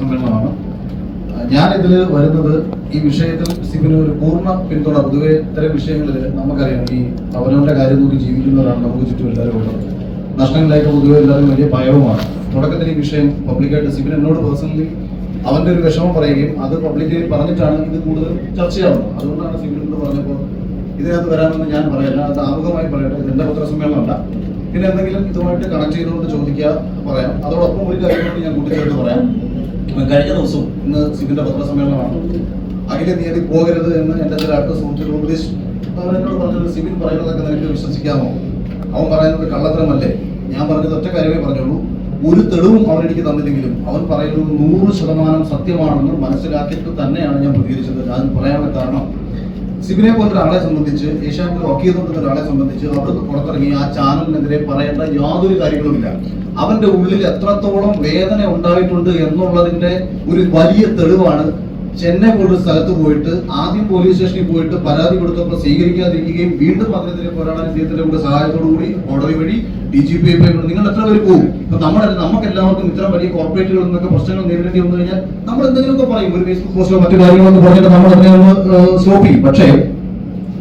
പത്രസമ്മേളനമാണ് ഞാൻ ഇതിൽ വരുന്നത് ഈ വിഷയത്തിൽ സിബിന് ഒരു പൂർണ പിന്തുണ പൊതുവെ ഇത്തരം വിഷയങ്ങളിൽ നമുക്കറിയാം ഈ അവനവന്റെ കാര്യം നോക്കി ജീവിക്കുന്നവരാണ് നമുക്ക് ചുറ്റും എല്ലാവരും ഉള്ളത്. നഷ്ടങ്ങളിലേക്ക് പൊതുവെ എല്ലാവരും വലിയ ഭയവുമാണ് തുടക്കത്തിൽ ഈ വിഷയം പബ്ലിക്കായിട്ട് സിബിൻ എന്നോട് പേഴ്സണലി അവന്റെ ഒരു വിഷമം പറയുകയും അത് പബ്ലിക്കായി പറഞ്ഞിട്ടാണ് ഇത് കൂടുതൽ ചർച്ചയാവുന്നത്. അതുകൊണ്ടാണ് സിബിനോട് പറഞ്ഞപ്പോൾ ഇതിനകത്ത് വരാമെന്ന് ഞാൻ പറയല്ല അത് ആമുഖമായി പറയട്ടെ ഇതിന്റെ പത്രസമ്മേളനമല്ല. പിന്നെ എന്തെങ്കിലും ഇതുമായിട്ട് കണക്ട് ചെയ്തുകൊണ്ട് ചോദിക്കുക പറയാം. അതോടൊപ്പം ഒരു കാര്യം കൂടി ഞാൻ കൂട്ടിച്ചേർത്ത് പറയാം. കഴിഞ്ഞ ദിവസവും ഇന്ന് സിബിന്റെ പത്രസമ്മേളനമാണ്. അഖില തീയതി പോകരുത് എന്ന് എന്റെ ചില അടുത്ത സുഹൃത്തുക്കൾ ഉപദേശിച്ചു. അവർ എന്നോട് പറഞ്ഞത് സിബിൻ പറയുന്നതൊക്കെ നിനക്ക് വിശ്വസിക്കാമോ? അവൻ പറയുന്നത് കള്ളത്തരമല്ലേ? ഞാൻ പറഞ്ഞത് ഒറ്റ കാര്യമേ പറഞ്ഞുള്ളൂ. ഒരു തെളിവും അവൻ എനിക്ക് തന്നില്ലെങ്കിലും അവൻ പറയുന്നത് നൂറ് ശതമാനം സത്യമാണെന്ന് മനസ്സിലാക്കിയിട്ട് തന്നെയാണ് ഞാൻ പ്രതികരിച്ചത്. ഞാൻ പറയാനുള്ള കാരണം സിബിനെ പോലത്തെ ഒരാളെ സംബന്ധിച്ച് ഏഷ്യാനെറ്റിൽ ചെയ്തുകൊണ്ടിരുന്ന ഒരാളെ സംബന്ധിച്ച് അവിടുന്ന് പുറത്തിറങ്ങി ആ ചാനലിനെതിരെ പറയേണ്ട യാതൊരു കാര്യങ്ങളുമില്ല. അവന്റെ ഉള്ളിൽ എത്രത്തോളം വേദന ഉണ്ടായിട്ടുണ്ട് എന്നുള്ളതിന്റെ ഒരു വലിയ തെളിവാണ്. ചെന്നൈ പോലൊരു സ്ഥലത്ത് പോയിട്ട് ആദ്യം പോലീസ് സ്റ്റേഷനിൽ പോയിട്ട് പരാതി കൊടുത്തപ്പോൾ സ്വീകരിക്കാതിരിക്കുകയും വീണ്ടും അതിനെതിരെ പോരാടാൻ ഇദ്ദേഹത്തിന്റെ കൂടെ സഹായത്തോടു കൂടി കോടതി വഴി ഡി ജി പി നിങ്ങൾ എത്ര പേര് പോകും ഇപ്പൊ നമ്മുടെ നമുക്ക് എല്ലാവർക്കും ഇത്ര വലിയ കോർപ്പറേറ്റുകളിൽ നിന്നൊക്കെ പ്രശ്നങ്ങൾ നേരിടേണ്ടി വന്നു കഴിഞ്ഞാൽ നമ്മൾ എന്തെങ്കിലുമൊക്കെ പറയും. ഒരു ഫേസ്ബുക്ക് പോസ്റ്റോ മറ്റു കാര്യങ്ങളൊന്നും പറഞ്ഞിട്ട് നമ്മൾ അതിനെ ഒന്ന് സ്റ്റോപ്പ് ചെയ്യും. പക്ഷേ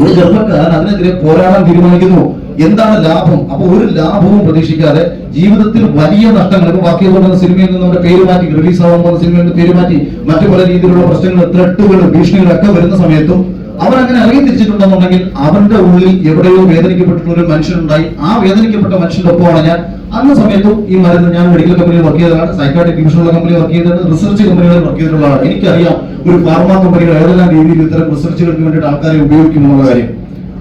ഒരു ചെറുപ്പക്കാരൻ അതിനെതിരെ പോരാടാൻ തീരുമാനിക്കുന്നു. എന്താണ് ലാഭം? അപ്പൊ ഒരു ലാഭവും പ്രതീക്ഷിക്കാതെ ജീവിതത്തിൽ വലിയ നഷ്ടങ്ങൾ ഇപ്പൊ ബാക്കി പോകുന്ന സിനിമയിൽ നിന്ന് നമ്മുടെ പേര് മാറ്റി റിലീസ് ആവാൻ പോകുന്ന സിനിമയിൽ നിന്ന് പേര് മാറ്റി മറ്റു പല രീതിയിലുള്ള പ്രശ്നങ്ങൾ ത്രെട്ടുകൾ ഭീഷണികളൊക്കെ വരുന്ന സമയത്തും അവർ അങ്ങനെ ഇറങ്ങി തിരിച്ചിട്ടുണ്ടെന്നുണ്ടെങ്കിൽ അവന്റെ ഉള്ളിൽ എവിടെയോ വേദനിക്കപ്പെട്ടിട്ടുള്ള ഒരു മനുഷ്യനുണ്ടായി. ആ വേദനിക്കപ്പെട്ട മനുഷ്യന്റെ ഒപ്പമാണ് ഞാൻ. അന്ന സമയത്തും ഈ മരുന്ന് ഞാൻ മെഡിക്കൽ കമ്പനിയിൽ വർക്ക് ചെയ്തതാണ്. സൈക്കാട്രിക് ഡിവിഷനുള്ള കമ്പനി വർക്ക് ചെയ്തത് റിസർച്ച് കമ്പനികളിൽ വർക്ക് ചെയ്തിട്ടുള്ളതാണ്. എനിക്കറിയാം ഒരു ഫാർമ കമ്പനികൾ ഏതെല്ലാം രീതിയിൽ ഇത്തരം റിസർച്ചുകൾക്ക് വേണ്ടിയിട്ട് ആൾക്കാരെ ഉപയോഗിക്കുമെന്നുള്ള കാര്യം.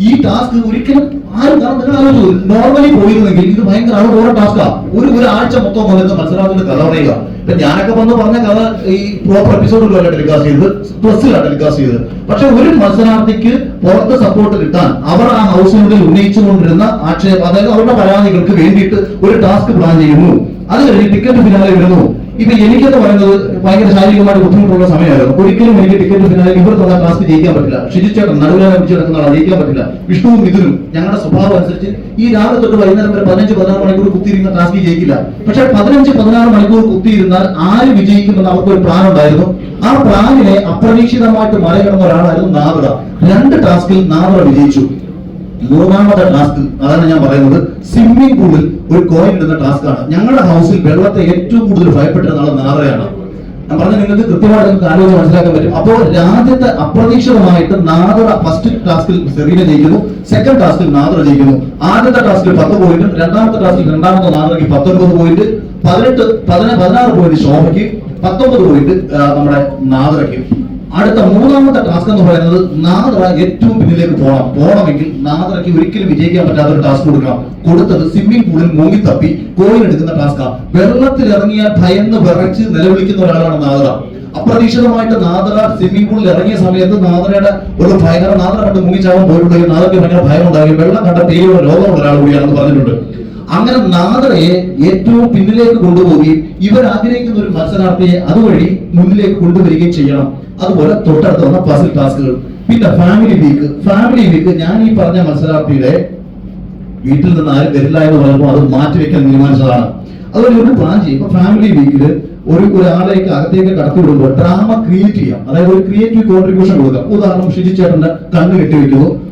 ഈ ടാസ്ക് ഒരിക്കലും ആരും കാരണം നോർമലി പോയിരുന്നെങ്കിൽ ഇത് ഭയങ്കര അത് ഓരോ ടാസ്കാ ഒരു ഒരു ആഴ്ച മൊത്തം വന്നിട്ട് മത്സരാർത്ഥിന്റെ കഥ പറയുക. ഇപ്പൊ ഞാനൊക്കെ വന്ന് പറഞ്ഞ കഥ ഈ പ്രോപ്പർ എപ്പിസോഡിലല്ല ടെലികാസ്റ്റ് ചെയ്തത്? പ്ലസ്സിലാണ് ടെലികാസ്റ്റ് ചെയ്തത്. പക്ഷെ ഒരു മത്സരാർത്ഥിക്ക് പുറത്ത് സപ്പോർട്ട് കിട്ടാൻ അവർ ആ ഹൗസിനുള്ളിൽ ഉന്നയിച്ചുകൊണ്ടിരുന്ന ആക്ഷേപ അതായത് അവരുടെ പരാതികൾക്ക് വേണ്ടിയിട്ട് ഒരു ടാസ്ക് പ്ലാൻ ചെയ്യുന്നു. അത് കഴിഞ്ഞ് ടിക്കറ്റ് ഫിനാലെ വരുന്നു. ഇപ്പൊ എനിക്കെന്ന് പറയുന്നത് ഭയങ്കര ശാരീരികമായിട്ട് ബുദ്ധിമുട്ടുള്ള സമയമായിരുന്നു. ഒരിക്കലും എനിക്ക് ടിക്കറ്റ് ഫിനാലെ ഇവർ തന്ന ജയിക്കാൻ പറ്റില്ല. ഷിജിച്ചേട്ടൻ നടുവിനെ വെച്ച് കിടക്കുന്ന ആളാണ്. ജയിക്കാൻ പറ്റില്ല. വിഷ്ണുവും മിഥുനും ഞങ്ങളുടെ സ്വഭാവം അനുസരിച്ച് ഈ രാവിലെ തൊട്ട് വൈകുന്നേരം വരെ പതിനഞ്ച് പതിനാറ് മണിക്കൂർ കുത്തിയിരുന്ന ടാസ്ക് ജയിക്കില്ല. പക്ഷെ പതിനഞ്ച് പതിനാറ് മണിക്കൂർ കുത്തിയിരുന്നാൽ ആര് വിജയിക്കുമെന്ന് അവർക്ക് ഒരു പ്ലാൻ ഉണ്ടായിരുന്നു ആ പ്ലാനിനെ അപ്രതീക്ഷിതമായിട്ട് മറികടന്ന ഒരാളായിരുന്നു നാവറ രണ്ട് ടാസ്കിൽ നാവറ വിജയിച്ചു. മൂന്നാമത്തെ ടാസ്ക് അതാണ് ഞാൻ പറയുന്നത്. സ്വിമ്മിംഗ് പൂളിൽ ഒരു കോയിൻ ഇടുന്ന ടാസ്ക് ആണ്. ഞങ്ങളുടെ ഹൗസിൽ വെള്ളത്തെ ഏറ്റവും കൂടുതൽ ഭയപ്പെട്ടിരുന്ന ആൾ നാറയാണ്. ഞാൻ പറഞ്ഞ നിങ്ങൾക്ക് കൃത്യമായിട്ട് നിങ്ങൾക്ക് ആലോചിച്ച് മനസ്സിലാക്കാൻ പറ്റും. അപ്പോൾ രാജ്യത്തെ അപ്രതീക്ഷിതമായിട്ട് നാദറ ഫസ്റ്റ് ടാസ്കിൽ സെറീന ജയിക്കുന്നു സെക്കൻഡ് ടാസ്കിൽ നാദറ ജയിക്കുന്നു. ആദ്യത്തെ ടാസ്കിൽ പത്ത് പോയിന്റും രണ്ടാമത്തെ ടാസ്കിൽ രണ്ടാമത്തെ നാദറയ്ക്ക് പത്തൊൻപത് പോയിന്റ് പതിനെട്ട് പതിന പതിനാറ് പോയിന്റ് ശോഭയ്ക്ക് പത്തൊമ്പത് പോയിന്റ് നമ്മുടെ നാദറയ്ക്ക് അടുത്ത മൂന്നാമത്തെ ടാസ്ക് എന്ന് പറയുന്നത് നാദ്ര ഏറ്റവും പിന്നിലേക്ക് പോകണം പോകണമെങ്കിൽ നാദ്രയ്ക്ക് ഒരിക്കലും വിജയിക്കാൻ പറ്റാത്ത ഒരു ടാസ്ക് കൊടുക്കണം. കൊടുത്തത് സ്വിമ്മിംഗ് പൂളിൽ മുങ്ങി തപ്പി കോയിൻ എടുക്കുന്ന ടാസ്കാണ് വെള്ളത്തിൽ ഇറങ്ങിയ ഭയന്ന് വിറച്ച് നിലവിളിക്കുന്ന ഒരാളാണ് നാദ്ര അപ്രതീക്ഷിതമായിട്ട് നാദ്ര സ്വിമ്മിംഗ് പൂളിൽ ഇറങ്ങിയ സമയത്ത് നാദ്രയുടെ ഒരു ഭയങ്കര നാദ്ര കണ്ട് മുങ്ങിച്ചാവാൻ പോയിട്ടുണ്ടെങ്കിൽ നാദ്രയ്ക്ക് ഭയങ്കര ഭയം ഉണ്ടാകും വെള്ളം കണ്ട പേരുള്ള രോഗമുള്ള ഒരാൾ കൂടിയാണെന്ന് പറഞ്ഞിട്ടുണ്ട്. അങ്ങനെ നാദ്രയെ ഏറ്റവും പിന്നിലേക്ക് കൊണ്ടുപോവുകയും ഇവർ ആഗ്രഹിക്കുന്ന ഒരു മത്സരാർത്ഥിയെ അതുവഴി മുന്നിലേക്ക് കൊണ്ടുവരികയും ചെയ്യണം. അതുപോലെ തൊട്ടടുത്ത് വന്ന പസിൽ ടാസ്കുകൾ പിന്നെ ഫാമിലി വീക്ക് ഫാമിലി വീക്ക് ഞാൻ ഈ പറഞ്ഞ മത്സരാർത്ഥിയുടെ വീട്ടിൽ നിന്ന് ആരും വരില്ല എന്ന് പറയുമ്പോൾ അത് മാറ്റിവെക്കാൻ തീരുമാനിച്ചതാണ്. അതുപോലെ ഒരു പ്ലാൻ ചെയ്യും. ഇപ്പൊ ഫാമിലി വീക്കിൽ ഒരു ഒരാളേക്ക് അകത്തേക്ക് കടത്തി വിടുമ്പോൾ ഡ്രാമ ക്രിയേറ്റ് ചെയ്യാം. അതായത് ഒരു ക്രിയേറ്റീവ് കോൺട്രിബ്യൂഷൻ കൊടുക്കാം. ഉദാഹരണം ഷിജി ചേട്ടന്റെ കണ്ണ് അ- അ-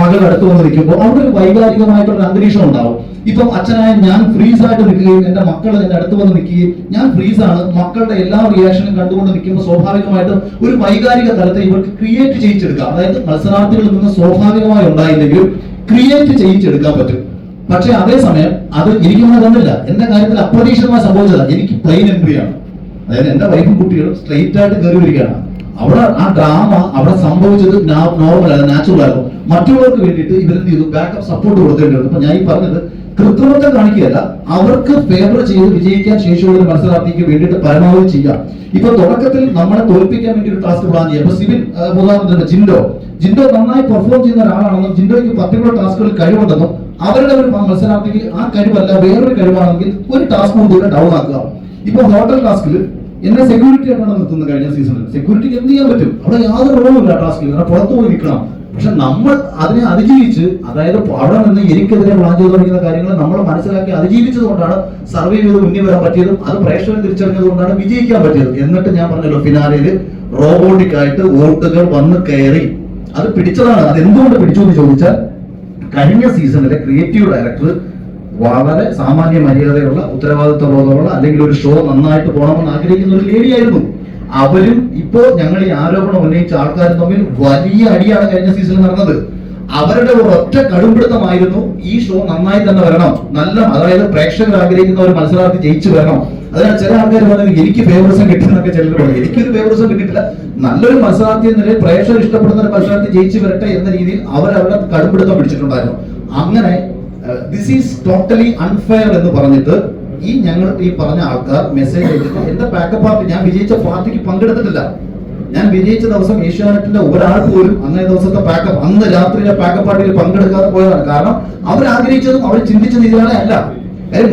മകൾ അടുത്ത് വന്ന് നിൽക്കുമ്പോൾ അവിടെ ഒരു വൈകാരികമായിട്ടുള്ള അന്തരീക്ഷം ഉണ്ടാവും. ഇപ്പം അച്ഛനായ ഞാൻ ഫ്രീസ് ആയിട്ട് നിൽക്കുകയും എന്റെ മക്കൾ എന്റെ അടുത്ത് വന്ന് നിൽക്കുകയും ഞാൻ ഫ്രീസ് ആണ് മക്കളുടെ എല്ലാ റിയാക്ഷനും കണ്ടുകൊണ്ട് നിൽക്കുമ്പോൾ സ്വാഭാവികമായിട്ടും ഒരു വൈകാരിക തലത്തെ ഇവർക്ക് ക്രിയേറ്റ് ചെയ്യിച്ചെടുക്കാം. അതായത് മത്സരാർത്ഥികളിൽ നിന്ന് സ്വാഭാവികമായി ഉണ്ടായില്ലെങ്കിലും ക്രിയേറ്റ് ചെയ്യിച്ചെടുക്കാൻ പറ്റും. പക്ഷെ അതേസമയം അത് എനിക്ക് അങ്ങനെ തന്നില്ല എന്റെ കാര്യത്തിൽ അപ്രതീക്ഷിതമായി സംഭവിച്ചതാണ്. എനിക്ക് പ്ലെയിൻ എൻട്രി ആണ്. അതായത് എന്റെ വൈഫും കുട്ടികളും സ്ട്രെയിറ്റ് ആയിട്ട് കയറി വരികയാണ് അവിടെ ആ ഡ്രാമ അവിടെ സംഭവിച്ചത് നോർമൽ അല്ല നാച്ചുറൽ ആയിരുന്നു. മറ്റുള്ളവർക്ക് വേണ്ടിയിട്ട് ഇവരെന്ത് ചെയ്തു? ബാക്കപ്പ് സപ്പോർട്ട് കൊടുക്കേണ്ടി വന്നു അപ്പൊ ഞാൻ ഈ പറഞ്ഞത് കൃത്രിമത്തെ കാണിക്കുകയല്ല അവർക്ക് ഫേവർ ചെയ്ത് വിജയിക്കാൻ ശേഷിയുള്ള മത്സരാർത്ഥിക്ക് വേണ്ടിയിട്ട് പരമാവധി ചെയ്യാം. ഇപ്പൊ തുടക്കത്തിൽ നമ്മളെ തോൽപ്പിക്കാൻ വേണ്ടി ഒരു ടാസ്ക് പ്ലാൻ ചെയ്യാം. ഇപ്പൊ സിവിൻ ഉദാഹരണത്തിന് ജിൻഡോ. ജിൻഡോ നന്നായി പെർഫോം ചെയ്യുന്ന ഒരാളാണെന്നും ജിൻഡോയ്ക്ക് പർട്ടിക്കുലർ ടാസ്കുകളിൽ കഴിവുണ്ടെന്നും അവരുടെ ഒരു മത്സരാർത്ഥിക്ക് ആ കഴിവല്ല വേറൊരു കഴിവാണെങ്കിൽ ഒരു ടാസ്ക് കൂടി ഡൗൺ ആക്കുക. ഇപ്പൊ ഹോട്ടൽ ടാസ്കിൽ എന്നെ സെക്യൂരിറ്റി ആയിട്ടാണ് നിർത്തുന്നത് കഴിഞ്ഞ സീസണിൽ സെക്യൂരിറ്റിക്ക് എന്ത് ചെയ്യാൻ പറ്റും? അവിടെ യാതൊരു റോളുമില്ല ടാസ്കിൽ കാരണം പുറത്തു പോയി നിൽക്കണം. പക്ഷെ നമ്മൾ അതിനെ അതിജീവിച്ച് അതായത് അവിടെ നിന്ന് എനിക്കെതിരെ പ്ലാൻ ചെയ്ത് തുടങ്ങിയ കാര്യങ്ങൾ നമ്മൾ മനസ്സിലാക്കി അതിജീവിച്ചത് കൊണ്ടാണ് സർവേ ചെയ്ത് മുന്നിൽ വരാൻ പറ്റിയതും അത് പ്രേക്ഷകർ തിരിച്ചറിഞ്ഞത് കൊണ്ടാണ് വിജയിക്കാൻ പറ്റിയത്. എന്നിട്ട് ഞാൻ പറഞ്ഞല്ലോ ഫിനാലയിൽ റോബോട്ടിക് ആയിട്ട് വോട്ടുകൾ വന്ന് കയറി. അത് പിടിച്ചതാണ്. അത് എന്തുകൊണ്ട് പിടിച്ചു എന്ന് ചോദിച്ചാൽ കഴിഞ്ഞ സീസണിലെ ക്രിയേറ്റീവ് ഡയറക്ടർ വളരെ സാമാന്യ മര്യാദയുള്ള ഉത്തരവാദിത്വ ബോധമുള്ള അല്ലെങ്കിൽ ഒരു ഷോ നന്നായിട്ട് പോകണമെന്ന് ആഗ്രഹിക്കുന്ന ഒരു ലേഡിയായിരുന്നു അവരും ഇപ്പോ ഞങ്ങൾ ഈ ആരോപണം ഉന്നയിച്ച ആൾക്കാരും തമ്മിൽ വലിയ അടിയാണ് കഴിഞ്ഞ സീസണിൽ നടന്നത്. അവരുടെ ഒറ്റ കടുംപിടുത്തമായിരുന്നു ഈ ഷോ നന്നായി തന്നെ വരണം. നല്ല അതായത് പ്രേക്ഷകർ ആഗ്രഹിക്കുന്ന ഒരു മത്സരാർത്ഥി ജയിച്ചു വരണം. അതിനാൽ ചില ആൾക്കാർ പറഞ്ഞു എനിക്ക് ഫേവറിസം കിട്ടുന്നൊക്കെ ചിലർ പറഞ്ഞു എനിക്കൊരു ഫേവറിസം കിട്ടില്ല നല്ലൊരു മത്സരാർത്ഥി എന്ന നിലയിൽ പ്രേക്ഷകർ ഇഷ്ടപ്പെടുന്ന ഒരു മത്സരാർത്ഥി ജയിച്ചു വരട്ടെ എന്ന രീതിയിൽ അവർ അവരുടെ കടുംപിടുത്തം പിടിച്ചിട്ടുണ്ടായിരുന്നു. അങ്ങനെ ദിസ് ഈസ് ടോട്ടലി അൺഫെയർ എന്ന് പറഞ്ഞിട്ട് ഈ ഞങ്ങൾ ഈ പറഞ്ഞ ആൾക്കാർ മെസ്സേജ് അയച്ചിട്ട് എന്റെ ബാക്കപ്പ് പാർട്ടി ഞാൻ വിജയിച്ച പാർട്ടിക്ക് പങ്കെടുത്തിട്ടില്ല. ഞാൻ വിജയിച്ച ദിവസം ഏഷ്യാനെറ്റിന്റെ ഒരാൾ പോലും അന്നേ ദിവസത്തെ പാക്കപ്പ് അന്ന് രാത്രിയിലെ പാക്കപ്പ് പാർട്ടിയിൽ പങ്കെടുക്കാതെ പോയതാണ്. കാരണം അവർ ആഗ്രഹിച്ചതും അവർ ചിന്തിച്ച രീതികളെ അല്ല.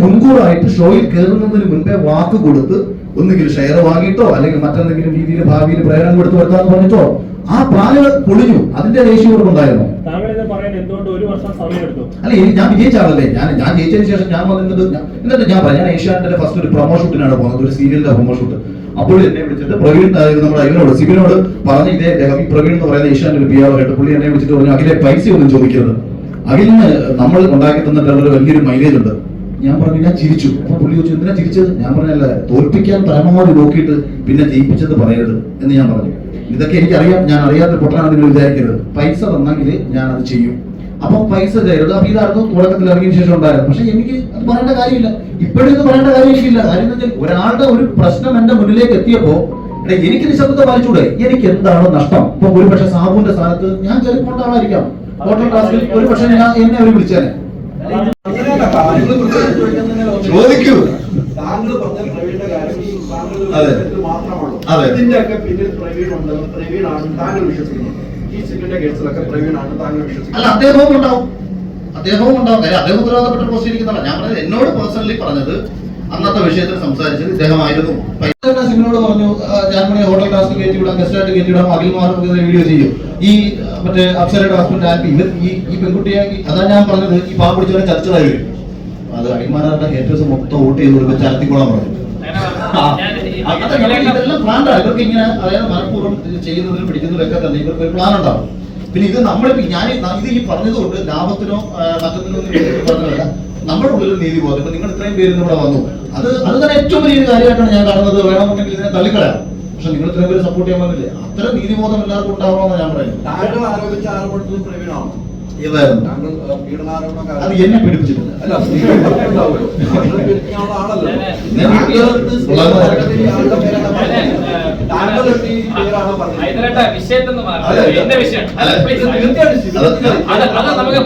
മുൻകൂറായിട്ട് ഷോയിൽ കയറുന്നതിന് മുൻപേ വാക്ക് കൊടുത്ത് ഒന്നുകിൽ ഷെയർ വാങ്ങിയിട്ടോ അല്ലെങ്കിൽ മറ്റെന്തെങ്കിലും രീതിയിൽ ഭാവിയിൽ പ്രേരണം കൊടുത്തു വരുത്താന്ന് പറഞ്ഞിട്ടോ ആ പാൽ പൊളിഞ്ഞു. അതിന്റെ ദേഷ്യം ഇവർക്ക് ഉണ്ടായിരുന്നു. താങ്കൾ ഇത് ഒരു വർഷം സമയമെടുത്തു? അല്ല ഞാൻ വിജയിച്ച ആളല്ലേ ഞാൻ ഞാൻ ജയിച്ചതിന് ശേഷം ഞാൻ ഞാൻ- എന്നിട്ട് ഞാൻ പറയാം ഞാൻ ഏഷ്യാനെറ്റിന്റെ ഫസ്റ്റ് ഒരു പ്രൊമോ ഷൂട്ടിനാണ് പോകുന്നത് ഒരു സീരിയലിന്റെ പ്രൊമോ ഷൂട്ട് അപ്പോൾ എന്നെ വിളിച്ചിട്ട് പ്രവീൺ നമ്മുടെ ഇവനോട് സിബിനോട് പറഞ്ഞ ഇതേ ഈ പ്രവീൺ എന്ന് പറയുന്ന ഏഷ്യാന്റെ ഒരു ആയിട്ട് പുള്ളി എന്നെ വിളിച്ചിട്ട് പറഞ്ഞു അഖിലെ പൈസ ഒന്നും ചോദിക്കരുത്. അഖിലിന് നമ്മൾ ഉണ്ടാക്കി തന്നിട്ടുള്ള വലിയൊരു മൈലേജ് ഉണ്ട്. ഞാൻ പറഞ്ഞു ഞാൻ ചിരിച്ചു. അപ്പൊ പുള്ളി ചോദിച്ചു എന്തിനാ ചിരിച്ചത്? ഞാൻ പറഞ്ഞല്ല തോൽപ്പിക്കാൻ പരമാവധി നോക്കിയിട്ട് പിന്നെ ജയിപ്പിച്ചത് പറയരുത് എന്ന് ഞാൻ പറഞ്ഞു. ഇതൊക്കെ എനിക്കറിയാം ഞാൻ അറിയാത്ത പൊട്ടനാണ് നിങ്ങൾ വിചാരിക്കരുത് പൈസ തന്നെങ്കിൽ ഞാൻ അത് ചെയ്യും. അപ്പൊ പൈസ ചെയ്യരുത് അപ്പൊ ഇതായിരുന്നു തുടക്കത്തിൽ ഇറങ്ങിയ ശേഷം ഉണ്ടായിരുന്നു പക്ഷെ എനിക്ക് അത് പറയേണ്ട കാര്യമില്ല. ഇപ്പോഴും ഇത് പറയേണ്ട കാര്യം എനിക്കില്ല കാര്യം എന്ന് വെച്ചാൽ ഒരാളുടെ ഒരു പ്രശ്നം എന്റെ മുന്നിലേക്ക് എത്തിയപ്പോ എനിക്ക് നിശബ്ദത പാലിച്ചൂടെ എനിക്ക് എന്താണ് നഷ്ടം? ഇപ്പൊ ഒരു പക്ഷെ സാബുവിന്റെ സ്ഥാനത്ത് ഞാൻ കയറി പോകേണ്ട ആളായിരിക്കാം. ഹോട്ടൽ ക്ലാസ്സിൽ ഒരു പക്ഷെ ഞാൻ എന്നെ അവർ വിളിച്ചേനെ. ചോദിക്കൂ. താങ്കൾ പറഞ്ഞ പ്രവീണിന്റെ കാര്യം ഈ താങ്കളുടെ അതെ. അതെ. ഇതിന്റെയൊക്കെ പിന്നിൽ പ്രവീൺ ഉണ്ടെന്ന് പ്രവീണാണ് താങ്കൾ വിശ്വസിക്കുന്നത്. ഈ സിറ്റിന്റെ കേസിലൊക്കെ പ്രവീണാണ് താങ്കൾ അല്ല വിശ്വസിക്കുന്നത് അദ്ദേഹവും ഉണ്ടാവും. അദ്ദേഹവും ഉണ്ടാവും. കാര്യം അദ്ദേഹം ഉത്തരവാദപ്പെട്ട പോസ്റ്റ് ഇരിക്കുന്നതാണ്. ഞാൻ പറഞ്ഞത് എന്നോട് പേഴ്സണലി പറഞ്ഞത് അന്നത്തെ വിഷയത്തിൽ സംസാരിച്ചത് ഇദ്ദേഹമായിരുന്നു. പൈസ സിമിനോട് പറഞ്ഞു ഞാൻ ഹോട്ടൽ ടാസ്ക് കയറ്റി വിടാം ഗസ്റ്റായിട്ട് കയറ്റി വിടാം അഖിൽമാർ വീഡിയോ ചെയ്യും. ഈ മറ്റേ അപ്സരയുടെ ഹസ്ബൻഡ് ആപ്പ് ഇവർ ഈ ഈ പെൺകുട്ടിയെ അതാ ഞാൻ പറഞ്ഞത് ഈ പാവ പിടിച്ചവരെ ചർച്ചതായി വരും അത് അടിമാരുടെ ഹേറ്റേഴ്സ് മൊത്തം വോട്ട് ചെയ്ത് കൊടുക്കുക ചരത്തിക്കോളാൻ പറഞ്ഞു. ഇതെല്ലാം പ്ലാൻ ഇവർക്ക് ഇങ്ങനെ അതായത് മനഃപൂർവം ഇത് ചെയ്യുന്നതിനും പിടിക്കുന്നതിലൊക്കെ തന്നെ ഇവർക്ക് ഒരു പ്ലാൻ ഉണ്ടാവും. പിന്നെ ഇത് നമ്മൾ ഞാൻ ഇത് ഈ പറഞ്ഞതുകൊണ്ട് ലാഭത്തിനോ നഷ്ടത്തിനോ പറഞ്ഞതല്ല. നമ്മുടെ ഉള്ളിൽ ഒരു നീതി ബോധം ഇപ്പൊ നിങ്ങൾ ഇത്രയും പേര് ഇവിടെ വന്നു. അത് അത് തന്നെ ഏറ്റവും വലിയ കാര്യമായിട്ടാണ് ഞാൻ കാണുന്നത്. വേണമെന്നുണ്ടെങ്കിൽ ഇതിനെ തള്ളിക്കളയാം. പക്ഷെ നിങ്ങൾ ഇത്രയും പേര് സപ്പോർട്ട് ചെയ്യാൻ വന്നില്ലേ? നീതി നീതിബോധം എല്ലാവർക്കും ഉണ്ടാവണമെന്ന് ഞാൻ പറയുന്നത്. താങ്കൾ ആരോപിച്ച ആരോപണത്തിൽ പ്രവീണാണോ ഒരു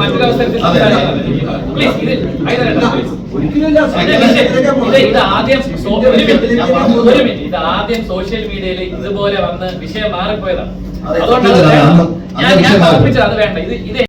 മിനിറ്റ് ഇത് ആദ്യം ഇത് ആദ്യം സോഷ്യൽ മീഡിയയിൽ ഇതുപോലെ വന്ന് വിഷയം മാറിപ്പോയതാണ്. அதை